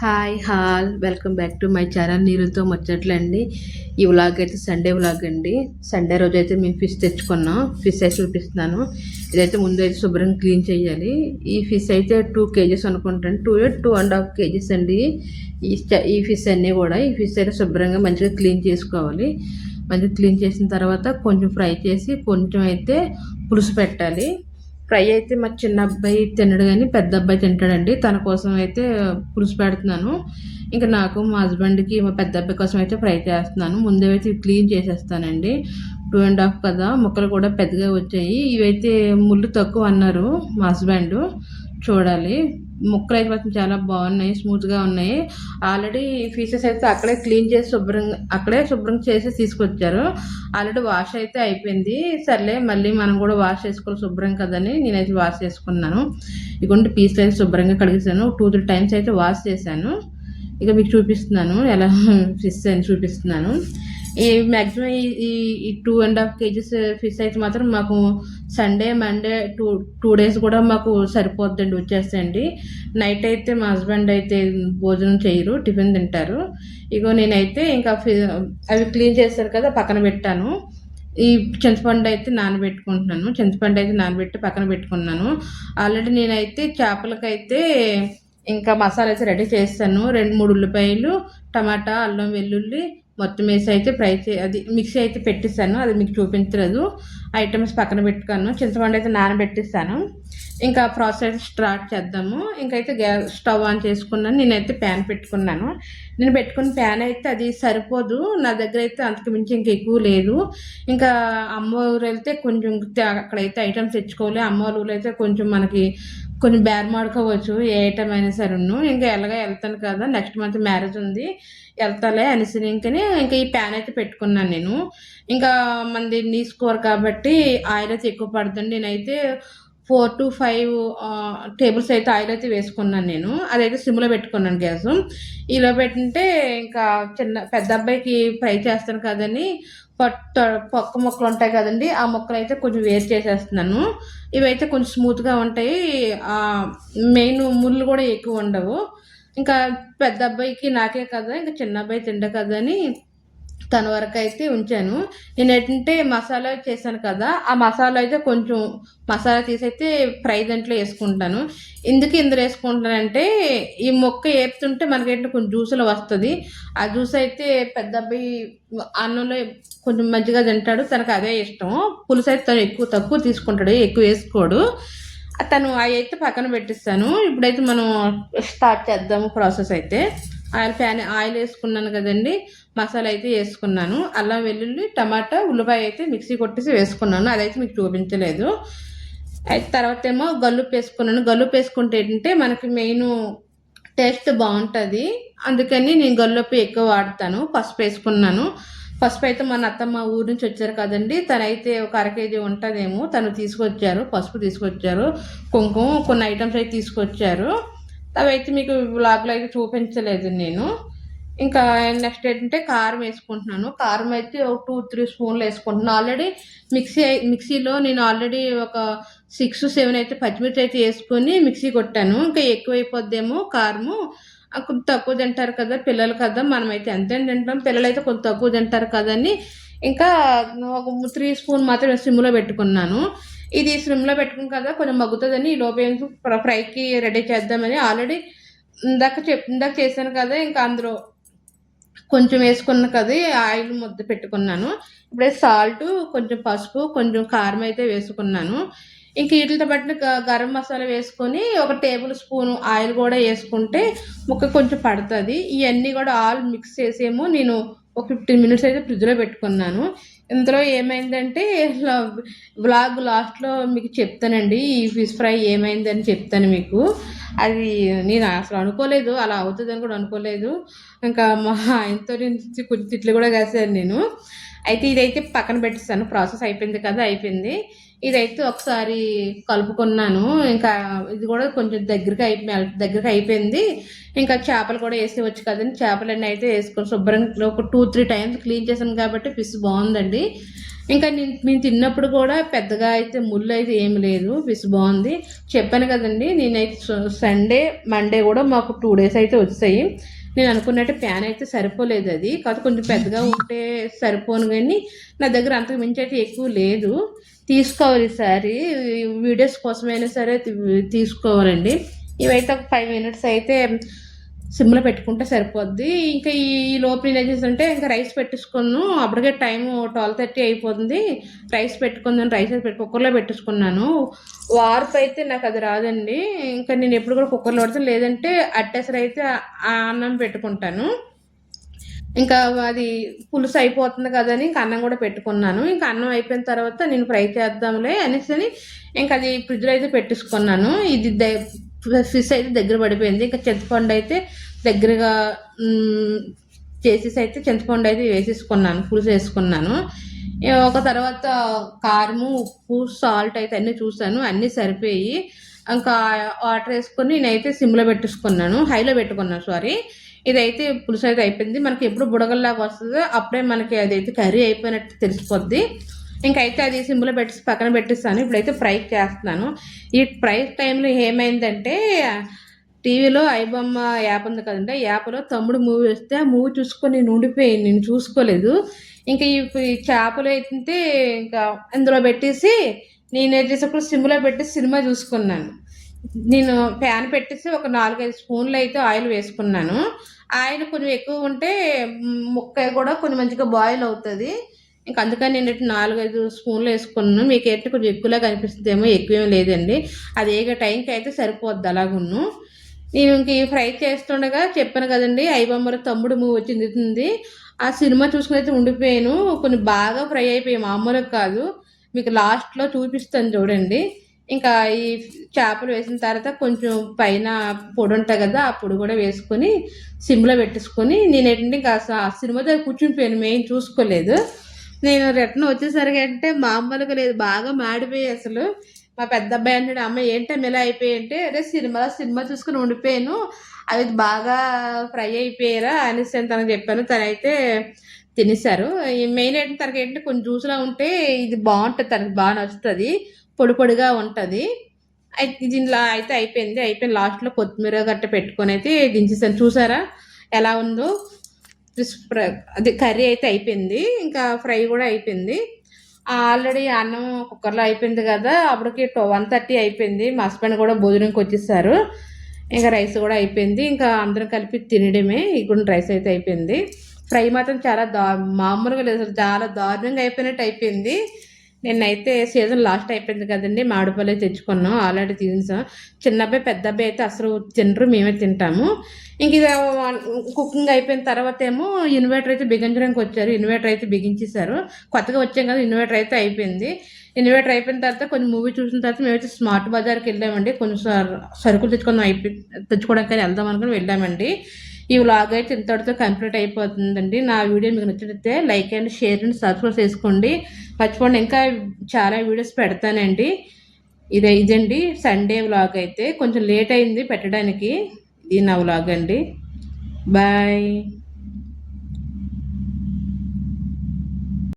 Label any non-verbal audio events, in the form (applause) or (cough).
Hi all. Welcome back to my channel నీరుతో ముచ్చట్లండి. ఈ వ్లాగ్ అయితే సండే వ్లాగ్ అండి. సండే రోజు అయితే మేము ఫిష్ తెచ్చుకున్నాం. ఫిష్ అయితే చూపిస్తున్నాను. ఇదైతే ముందు అయితే శుభ్రంగా క్లీన్ చేయాలి. ఈ ఫిష్ అయితే టూ కేజీస్ అనుకుంటాను. Two two and half KGs అండి. ఈ ఈ ఫిష్ అన్నీ కూడా ఈ ఫిష్ అయితే శుభ్రంగా మంచిగా క్లీన్ చేసుకోవాలి. మంచిగా క్లీన్ చేసిన తర్వాత కొంచెం ఫ్రై చేసి కొంచెం అయితే పులుసు పెట్టాలి. ఫ్రై అయితే మా చిన్న అబ్బాయి తినడు కానీ పెద్ద అబ్బాయి తింటాడండి. తన కోసం అయితే పులుసు పెడుతున్నాను. ఇంకా నాకు మా హస్బెండ్కి మా పెద్ద అబ్బాయి కోసం అయితే ఫ్రై చేస్తున్నాను. ముందే అయితే క్లీన్ చేసేస్తానండి. టూ అండ్ హాఫ్ కదా ముక్కలు కూడా పెద్దగా వచ్చాయి. ఇవైతే ముళ్ళు తక్కువ అన్నారు మా హస్బెండ్. చూడాలి. ముక్కలు అయితే మాత్రం చాలా బాగున్నాయి స్మూత్గా ఉన్నాయి. ఆల్రెడీ ఫీసెస్ అయితే అక్కడే క్లీన్ చేసి శుభ్రంగా అక్కడే శుభ్రం చేసి తీసుకొచ్చారు. ఆల్రెడీ వాష్ అయితే అయిపోయింది. సర్లే మళ్ళీ మనం కూడా వాష్ చేసుకోవాలి శుభ్రం కదని నేనైతే వాష్ చేసుకున్నాను. ఇటువంటి పీస్లు అయితే శుభ్రంగా కడిగేసాను టూ త్రీ టైమ్స్ అయితే వాష్ చేశాను. ఇక మీకు చూపిస్తున్నాను. ఎలా (laughs) ఫిష్ అని చూపిస్తున్నాను. ఈ మ్యాక్సిమం ఈ ఈ two and half KGs fish అయితే మాత్రం మాకు Sunday Monday two two days కూడా మాకు సరిపోద్దండి వచ్చేస్తాయండి నైట్ అయితే మా హస్బెండ్ అయితే భోజనం చేయరు టిఫిన్ తింటారు. ఇగో నేనైతే ఇంకా ఫి- అవి క్లీన్ చేస్తారు కదా పక్కన పెట్టాను. ఈ చింతపండు అయితే నానబెట్టుకుంటున్నాను. చింతపండు అయితే నానబెట్టి పక్కన పెట్టుకున్నాను. ఆల్రెడీ నేనైతే చేపలకైతే ఇంకా మసాలా అయితే రెడీ చేస్తాను. రెండు మూడు ఉల్లిపాయలు టమాటా అల్లం వెల్లుల్లి మొత్తం వేసి అయితే ఫ్రై చే అది మిక్సీ అయితే పెట్టిస్తాను అది మీకు చూపించలేదు. ఐటమ్స్ పక్కన పెట్టుకాను చింతపండు అయితే నానబెట్టిస్తాను ఇంకా ప్రాసెస్ స్టార్ట్ చేద్దాము. ఇంకైతే గ్యాస్ స్టవ్ ఆన్ చేసుకున్నాను. నేనైతే ప్యాన్ పెట్టుకున్నాను. నేను పెట్టుకున్న ప్యాన్ అయితే అది సరిపోదు. నా దగ్గర అయితే అంతకు మించి ఇంక ఎక్కువ లేదు. ఇంకా అమ్మ ఊరు వెళ్తే కొంచెం అక్కడైతే ఐటమ్స్ తెచ్చుకోవాలి. అమ్మ ఊరు అయితే కొంచెం మనకి కొన్ని బేర్ మాడుకోవచ్చు ఏ ఐటమ్ అయినా సరేను. ఇంకా ఎలాగో వెళ్తాను కదా నెక్స్ట్ మంత్ మ్యారేజ్ ఉంది వెళ్తాలే అనేసి ఇంకని ఇంకా ఈ ప్యాన్ అయితే పెట్టుకున్నాను నేను. ఇంకా మంది నీసుకోరు కాబట్టి ఆయిల్ అయితే ఎక్కువ పడుతుంది. నేనైతే ఫోర్ టు ఫైవ్ టేబుల్స్ అయితే ఆయిల్ అయితే వేసుకున్నాను నేను. అదైతే సిమ్లో పెట్టుకున్నాను గ్యాస్. ఇలా పెట్టింటే ఇంకా చిన్న పెద్ద అబ్బాయికి ఫ్రై చేస్తాను కదని పట్ట పక్క మొక్కలు ఉంటాయి కదండి ఆ మొక్కలు అయితే కొంచెం వేస్ట్ చేసేస్తున్నాను. ఇవైతే కొంచెం స్మూత్గా ఉంటాయి. మెయిన్ ముళ్ళు కూడా ఎక్కువ ఉండవు. ఇంకా పెద్ద అబ్బాయికి నాకే కదా ఇంకా చిన్న అబ్బాయి తిండ కదా అని తన వరకు అయితే ఉంచాను. నేను ఏంటంటే మసాలా చేశాను కదా ఆ మసాలా అయితే కొంచెం మసాలా తీసైతే ఫ్రై దాంట్లో వేసుకుంటాను. ఎందుకు ఇందులో వేసుకుంటానంటే ఈ మొక్క ఏపుతుంటే మనకేంటంటే కొంచెం జ్యూస్లో వస్తుంది. ఆ జ్యూస్ అయితే పెద్ద అబ్బాయి అన్నంలో కొంచెం మంచిగా తింటాడు. తనకు అదే ఇష్టం. పులుసు అయితే తను ఎక్కువ తక్కువ తీసుకుంటాడు ఎక్కువ వేసుకోడు. తను అవి అయితే పక్కన పెట్టిస్తాను. ఇప్పుడైతే మనం స్టార్ట్ చేద్దాము ప్రాసెస్ అయితే. ఆయిల్ ప్యాన్ ఆయిల్ వేసుకున్నాను కదండి. మసాలా అయితే వేసుకున్నాను. అల్లం వెల్లుల్లి టమాటా ఉల్లిపాయ అయితే మిక్సీ కొట్టేసి వేసుకున్నాను. అదైతే మీకు చూపించలేదు. అయితే తర్వాత ఏమో గల్లుపు వేసుకున్నాను. గల్లుపు వేసుకుంటే ఏంటంటే మనకి మెయిన్ టేస్ట్ బాగుంటుంది. అందుకని నేను గల్లుపు ఎక్కువ వాడతాను. పసుపు వేసుకున్నాను. పసుపు అయితే మన అత్తమ్మ ఊరు నుంచి వచ్చారు కదండి. తనైతే ఒక అర కేజీ ఉంటుందేమో. తను తీసుకొచ్చారు. పసుపు తీసుకొచ్చారు. కుంకుమ కొన్ని ఐటమ్స్ అయితే తీసుకొచ్చారు. అవి అయితే మీకు బ్లాగ్లో అయితే చూపించలేదు నేను. ఇంకా నెక్స్ట్ ఏంటంటే కారం వేసుకుంటున్నాను. కారం అయితే ఒక టూ త్రీ స్పూన్లు వేసుకుంటున్నాను. ఆల్రెడీ మిక్సీ మిక్సీలో నేను ఆల్రెడీ ఒక సిక్స్ సెవెన్ అయితే పచ్చిమిర్చి అయితే వేసుకొని మిక్సీ కొట్టాను. ఇంకా ఎక్కువైపోద్దేమో కారము. కొంత తక్కువ తింటారు కదా పిల్లలు కదా మనమైతే ఎంత తింటాం. పిల్లలు అయితే కొంచెం తక్కువ తింటారు కదని ఇంకా ఒక త్రీ స్పూన్ మాత్రం సిమ్లో పెట్టుకున్నాను. ఇది సిమ్లో పెట్టుకుని కదా కొంచెం మగ్గుతుందని ఈ లోపు ఏం ఫ్రైకి రెడీ చేద్దామని ఆల్రెడీ ఇందాక చెప్ ఇందాక చేశాను కదా ఇంకా అందులో కొంచెం వేసుకున్న కదా ఆయిల్ ముద్ద పెట్టుకున్నాను. ఇప్పుడే సాల్ట్ కొంచెం పసుపు కొంచెం కారం అయితే వేసుకున్నాను. ఇంక వీటితో పట్టిన గ- గరం మసాలా వేసుకొని ఒక టేబుల్ స్పూన్ ఆయిల్ కూడా వేసుకుంటే ముక్క కొంచెం పడుతుంది. ఇవన్నీ కూడా ఆల్ మిక్స్ చేసేమో నేను ఒక ఫిఫ్టీన్ మినిట్స్ అయితే ఫ్రిడ్జ్లో పెట్టుకున్నాను. ఇందులో ఏమైందంటే వ్లాగ్ లాస్ట్లో మీకు చెప్తానండి. ఈ ఫిష్ ఫ్రై ఏమైందని చెప్తాను మీకు. అది నేను అసలు అనుకోలేదు. అలా అవుతుందని కూడా అనుకోలేదు. ఇంకా మా ఆయనతో నుంచి కొంచెం తిట్లు కూడా కాసాను నేను. అయితే ఇదైతే పక్కన పెట్టేస్తాను. ప్రాసెస్ అయిపోయింది కదా అయిపోయింది. ఇదైతే ఒకసారి కలుపుకున్నాను. ఇంకా ఇది కూడా కొంచెం దగ్గరికి అయిపోయి దగ్గరికి అయిపోయింది. ఇంకా చేపలు కూడా వేసేవచ్చు కదండి. చేపలన్నీ అయితే వేసుకొని శుభ్రంగా ఒక టూ త్రీ టైమ్స్ క్లీన్ చేశాను కాబట్టి పిసు బాగుందండి. ఇంకా నేను నేను తిన్నప్పుడు కూడా పెద్దగా అయితే ముళ్ళు అయితే ఏమి లేదు. పిసు బాగుంది. చెప్పాను కదండి నేనైతే సండే మండే కూడా మాకు టూ డేస్ అయితే వచ్చాయి నేను అనుకున్నట్టు ప్యాన్ అయితే సరిపోలేదు అది. కాదు కొంచెం పెద్దగా ఉంటే సరిపోను కానీ నా దగ్గర అంతకు మించి అయితే ఎక్కువ లేదు. తీసుకోవాలి ఈసారి. వీడియోస్ కోసమైనా సరే తీసుకోవాలండి. ఇవైతే ఒక ఫైవ్ మినిట్స్ అయితే సిమ్లో పెట్టుకుంటే సరిపోద్ది. ఇంకా ఈ లోపు నేను ఏం చేస్తుంటే ఇంకా రైస్ పెట్టేసుకున్నాను. అప్పటికే టైం ట్వెల్వ్ థర్టీ అయిపోతుంది. రైస్ పెట్టుకుందాను రైస్ అయితే పెట్టి కుక్కర్లో పెట్టేసుకున్నాను. వార్పు అయితే నాకు అది రాదండి. ఇంకా నేను ఎప్పుడు కూడా కుక్కర్లో పెడతాను లేదంటే అట్టేసరి అయితే అన్నం పెట్టుకుంటాను. ఇంకా అది పులుసు అయిపోతుంది కదని ఇంకా అన్నం కూడా పెట్టుకున్నాను. ఇంకా అన్నం అయిపోయిన తర్వాత నేను ఫ్రై చేద్దాంలే అనేసి అని ఇంకా అది ఫ్రిడ్జ్లో అయితే పెట్టేసుకున్నాను. ఇది ఫిష్ అయితే దగ్గర పడిపోయింది. ఇంకా చింతపండు అయితే దగ్గరగా చేసేసి అయితే చింతపండు అయితే వేసేసుకున్నాను పులుసు వేసుకున్నాను. ఒక తర్వాత కారము ఉప్పు సాల్ట్ అయితే అన్నీ చూసాను. అన్నీ సరిపోయి ఇంకా వాటర్ వేసుకొని నేనైతే సిమ్లో పెట్టేసుకున్నాను. హైలో పెట్టుకున్నాను సారీ. ఇదైతే పులుసు అయితే అయిపోయింది. మనకి ఎప్పుడు బుడగల్లాగా వస్తుందో అప్పుడే మనకి అదైతే కర్రీ అయిపోయినట్టు తెలిసిపోద్ది. ఇంకైతే అది సింబులో పెట్టి పక్కన పెట్టిస్తాను. ఇప్పుడైతే ఫ్రై చేస్తున్నాను. ఈ ఫ్రై టైంలో ఏమైందంటే టీవీలో ఐబొమ్మ యాప్ ఉంది కదండి ఆ యాప్లో తమ్ముడు మూవీ వస్తే ఆ మూవీ చూసుకొని నేను ఉండిపోయాను నేను చూసుకోలేదు. ఇంకా ఈ ఈ చేపలు అయితే ఇంకా అందులో పెట్టేసి నేను ఏం చేసేప్పుడు సిమ్లో పెట్టి సినిమా చూసుకున్నాను. నేను ప్యాన్ పెట్టేసి ఒక నాలుగైదు స్పూన్లు అయితే ఆయిల్ వేసుకున్నాను. ఆయన కొంచెం ఎక్కువ ఉంటే ముక్క కూడా కొంచెం మంచిగా బాయిల్ అవుతుంది. ఇంకా అందుకని నేను ఇటు నాలుగైదు స్పూన్లు వేసుకున్నాను. మీకు ఏంటి కొంచెం ఎక్కువలా కనిపిస్తుందేమో ఎక్కువేం లేదండి. అది ఏ టైంకి అయితే సరిపోద్ది అలాగున్ను. నేను ఇంక ఫ్రై చేస్తుండగా చెప్పాను కదండి ఐబొమ్మల తమ్ముడు మూవ్ వచ్చింది ఆ సినిమా చూసుకుని అయితే ఉండిపోయాను. కొన్ని బాగా ఫ్రై అయిపోయాయి. మామూలుగా కాదు. మీకు లాస్ట్లో చూపిస్తాను చూడండి. ఇంకా ఈ చేపలు వేసిన తర్వాత కొంచెం పైన పొడి ఉంటుంది కదా ఆ పొడి కూడా వేసుకొని సిమ్లో పెట్టేసుకొని నేను ఏంటంటే ఇంకా ఆ సినిమా దగ్గర కూర్చునిపోయాను మేము చూసుకోలేదు. నేను రిటర్న్ వచ్చేసరికి అంటే మామూలుగా లేదు బాగా మాడిపోయి అసలు. మా పెద్ద అబ్బాయి అంటాడు అమ్మ ఏంటమ్మ ఇలా అయిపోయి? అంటే అరే సినిమా సినిమా చూసుకుని ఉండిపోయాను. అవి బాగా ఫ్రై అయిపోయారా? అనేసి నేను తనకు చెప్పాను. తనైతే తినేశారు. తినేసారు మెయిన్ ఏంటంటే తనకి ఏంటంటే కొంచెం జ్యూస్లా ఉంటే ఇది బాగుంటుంది తనకి బాగా నచ్చుతుంది. పొడి పొడిగా ఉంటుంది. అయితే దీనిలో అయితే అయిపోయింది. అయిపోయిన లాస్ట్లో కొత్తిమీర గట్ట పెట్టుకొని అయితే దించేసాను. చూసారా? ఎలా ఉందో? ఫిష్ అది కర్రీ అయితే అయిపోయింది. ఇంకా ఫ్రై కూడా అయిపోయింది. ఆల్రెడీ అన్నం కుక్కర్లో అయిపోయింది కదా. అప్పటికి వన్ థర్టీ అయిపోయింది. మా హస్బెండ్ కూడా భోజనంకి వచ్చేసారు. ఇంకా రైస్ కూడా అయిపోయింది. ఇంకా అందరం కలిపి తినడమే. ఇప్పుడు రైస్ అయితే అయిపోయింది. ఫ్రై మాత్రం చాలా దా మామూలుగా లేదు. చాలా దారుణంగా అయిపోయినట్టు అయిపోయింది. నిన్నైతే సీజన్ లాస్ట్ అయిపోయింది కదండి. మామిడిపల్లే తెచ్చుకున్నాం. ఆల్రెడీ తినేసాం. చిన్న అబ్బాయి పెద్ద అబ్బాయి అయితే అసలు తినరు మేమే తింటాము. ఇంక ఇది కుకింగ్ అయిపోయిన తర్వాత ఏమో ఇన్వర్టర్ అయితే బిగించడానికి వచ్చారు. ఇన్వర్టర్ అయితే బిగించేశారు. కొత్తగా వచ్చాం కదా ఇన్వర్టర్ అయితే అయిపోయింది. ఇన్వర్టర్ అయిపోయిన తర్వాత కొన్ని మూవీ చూసిన తర్వాత మేమైతే స్మార్ట్ బజార్కి వెళ్ళామండి. కొంచెం సరుకులు తెచ్చుకున్నాం అయిపోయి తెచ్చుకోవడానికి వెళ్దాం అనుకుని వెళ్ళామండి. ఈ వ్లాగ్ అయితే ఇంతటితో కంప్లీట్ అయిపోతుందండి. నా వీడియో మీకు నచ్చితే like and share and subscribe చేసుకోండి. మర్చిపోండి ఇంకా చాలా వీడియోస్ పెడతానండి. ఇదే ఇదండి సండే వ్లాగ్ అయితే. కొంచెం లేట్ అయింది పెట్టడానికి. ఇది నా వ్లాగ్ అండి. బాయ్